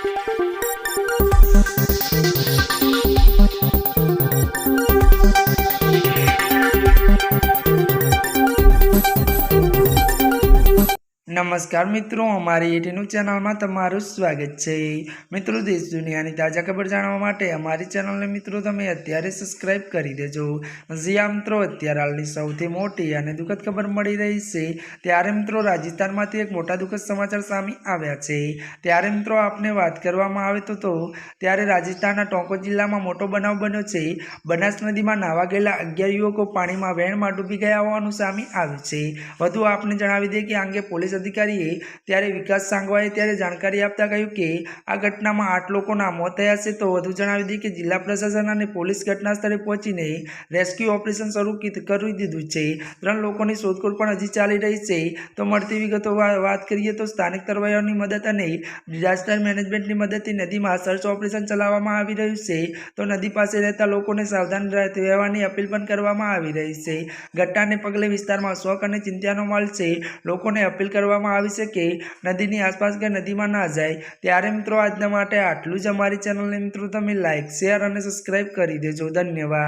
Thank you. નમસ્કાર મિત્રો, અમારી એટીનું ચેનલમાં તમારું સ્વાગત છે. મિત્રો, દેશ દુનિયાની તાજા ખબર જાણવા માટે અમારી ચેનલને મિત્રો તમે અત્યારે સબસ્ક્રાઇબ કરી દેજો. જ્યાં મિત્રો, અત્યારે હાલની સૌથી મોટી અને દુઃખદ ખબર મળી રહી છે. ત્યારે મિત્રો, રાજસ્થાનમાંથી એક મોટા દુઃખદ સમાચાર સામે આવ્યા છે. ત્યારે મિત્રો, આપને વાત કરવામાં આવે તો તો, ત્યારે રાજસ્થાનના ટોંકો જિલ્લામાં મોટો બનાવ બન્યો છે. બનાસ નદીમાં નાવા ગયેલા અગિયાર યુવકો પાણીમાં વેણમાં ડૂબી ગયા હોવાનું સામે આવ્યું છે. વધુ આપને જણાવી દઈએ કે આ અંગે પોલીસ અધિકારીએ ત્યારે વિકાસ સાંગવાએ ત્યારે જાણકારી આપતા કહ્યું કે, આ ઘટનામાં આઠ લોકોના મોત થયા છે તો વધુ જણાવી દઈએ કે જિલ્લા પ્રશાસન અને પોલીસ ઘટના પહોંચીને રેસ્ક્યુ ઓપરેશન શરૂ કરી દીધું છે. ત્રણ લોકોની શોધખોળ પણ હજી ચાલી રહી છે. તો મળતી વિગતો વાત કરીએ તો સ્થાનિક તરવૈયાઓની મદદ અને ડિઝાસ્ટર મેનેજમેન્ટની મદદથી નદીમાં સર્ચ ઓપરેશન ચલાવવામાં આવી રહ્યું છે. તો નદી પાસે રહેતા લોકોને સાવધાન રહે- રહેવાની અપીલ પણ કરવામાં આવી રહી છે. ઘટનાને પગલે વિસ્તારમાં શોક અને ચિંતાનો માલ છે. લોકોને અપીલ કરવામાં આવી શકે નદીની આસપાસ કે નદીમાં ના જાય, ત્યારે મિત્રો આજના માટે આટલું જ અમારી ચેનલને મિત્રો તમે લાઇક શેર અને સબસ્ક્રાઇબ કરી દેજો. ધન્યવાદ.